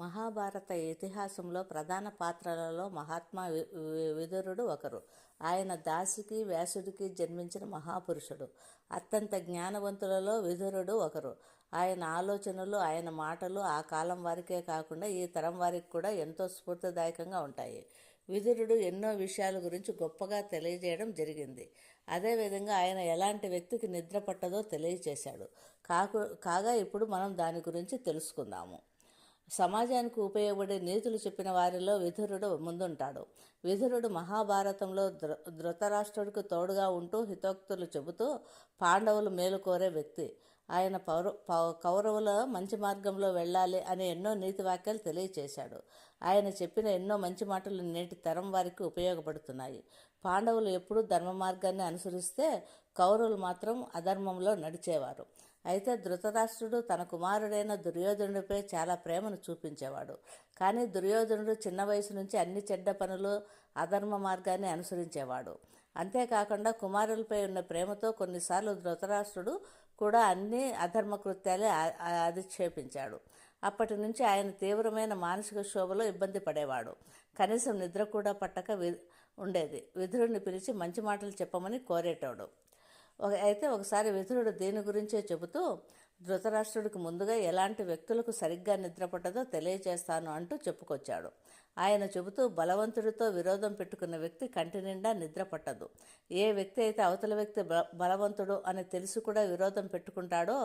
మహాభారత ఇతిహాసంలో ప్రధాన పాత్రలలో మహాత్మా విదురుడు ఒకరు. ఆయన దాసికి వ్యాసుడికి జన్మించిన మహాపురుషుడు. అత్యంత జ్ఞానవంతులలో విదురుడు ఒకరు. ఆయన ఆలోచనలు ఆయన మాటలు ఆ కాలం వారికే కాకుండా ఈ తరం వారికి కూడా ఎంతో స్ఫూర్తిదాయకంగా ఉంటాయి. విదురుడు ఎన్నో విషయాల గురించి గొప్పగా తెలియజేయడం జరిగింది. అదేవిధంగా ఆయన ఎలాంటి వ్యక్తికి నిద్ర పట్టదో తెలియచేశాడు కాకు కాగా ఇప్పుడు మనం దాని గురించి తెలుసుకుందాము. సమాజానికి ఉపయోగపడే నీతులు చెప్పిన వారిలో విధురుడు ముందుంటాడు. విధురుడు మహాభారతంలో ధృ ధృతరాష్ట్రుడికి తోడుగా ఉంటూ హితోక్తులు చెబుతూ పాండవులు మేలు కోరే వ్యక్తి. ఆయన పౌర పౌ- కౌరవుల మంచి మార్గంలో వెళ్ళాలి అనే ఎన్నో నీతి వాక్యాలు తెలియచేశాడు. ఆయన చెప్పిన ఎన్నో మంచి మాటలు నేటి తరం వారికి ఉపయోగపడుతున్నాయి. పాండవులు ఎప్పుడూ ధర్మ మార్గాన్ని అనుసరిస్తే కౌరవులు మాత్రం అధర్మంలో నడిచేవారు. అయితే ధృతరాష్ట్రుడు తన కుమారుడైన దుర్యోధనుడిపై చాలా ప్రేమను చూపించేవాడు. కానీ దుర్యోధనుడు చిన్న వయసు నుంచి అన్ని చెడ్డ పనులు అధర్మ మార్గాన్ని అనుసరించేవాడు. అంతేకాకుండా కుమారులపై ఉన్న ప్రేమతో కొన్నిసార్లు ధృతరాష్ట్రుడు కూడా అన్ని అధర్మ కృత్యాలే అధిక్షేపించాడు. అప్పటి నుంచి ఆయన తీవ్రమైన మానసిక శోభలో ఇబ్బంది పడేవాడు. కనీసం నిద్ర కూడా పట్టక వి ఉండేది. విధుడిని పిలిచి మంచి మాటలు చెప్పమని కోరేటోడు. ఒక అయితే ఒకసారి విధుడు దీని గురించే చెబుతూ ధృతరాష్ట్రుడికి ముందుగా ఎలాంటి వ్యక్తులకు సరిగ్గా నిద్రపట్టదో తెలియజేస్తాను అంటూ చెప్పుకొచ్చాడు. ఆయన చెబుతూ బలవంతుడితో విరోధం పెట్టుకున్న వ్యక్తి కంటి నిండా నిద్ర పట్టదు. ఏ వ్యక్తి అయితే అవతల వ్యక్తి బలవంతుడు అని తెలిసి కూడా విరోధం పెట్టుకుంటాడో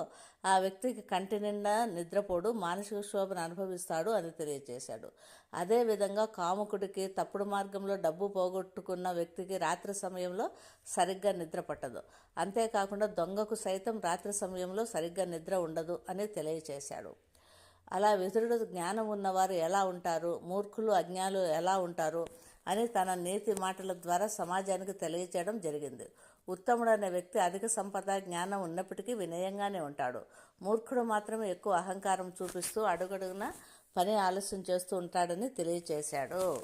ఆ వ్యక్తికి కంటి నిండా నిద్రపోడు మానసిక శోభను అనుభవిస్తాడు అని తెలియజేశాడు. అదేవిధంగా కాముకుడికి తప్పుడు మార్గంలో డబ్బు పోగొట్టుకున్న వ్యక్తికి రాత్రి సమయంలో సరిగ్గా నిద్ర పట్టదు. అంతేకాకుండా దొంగకు సైతం రాత్రి సమయంలో సరిగ్గా నిద్ర ఉండదు అని తెలియచేశాడు అలా విదురుడు జ్ఞానం ఉన్నవారు ఎలా ఉంటారు? మూర్ఖులు అజ్ఞాలు ఎలా ఉంటారు? అని తన నీతి మాటల ద్వారా సమాజానికి తెలియచేయడం జరిగింది. ఉత్తముడు అనే వ్యక్తి అధిక సంపద జ్ఞానం ఉన్నప్పటికీ వినయంగానే ఉంటాడు. మూర్ఖుడు మాత్రమే ఎక్కువ అహంకారం చూపిస్తూ అడుగడుగున పని ఆలస్యం చేస్తూ ఉంటాడని తెలియచేశాడు.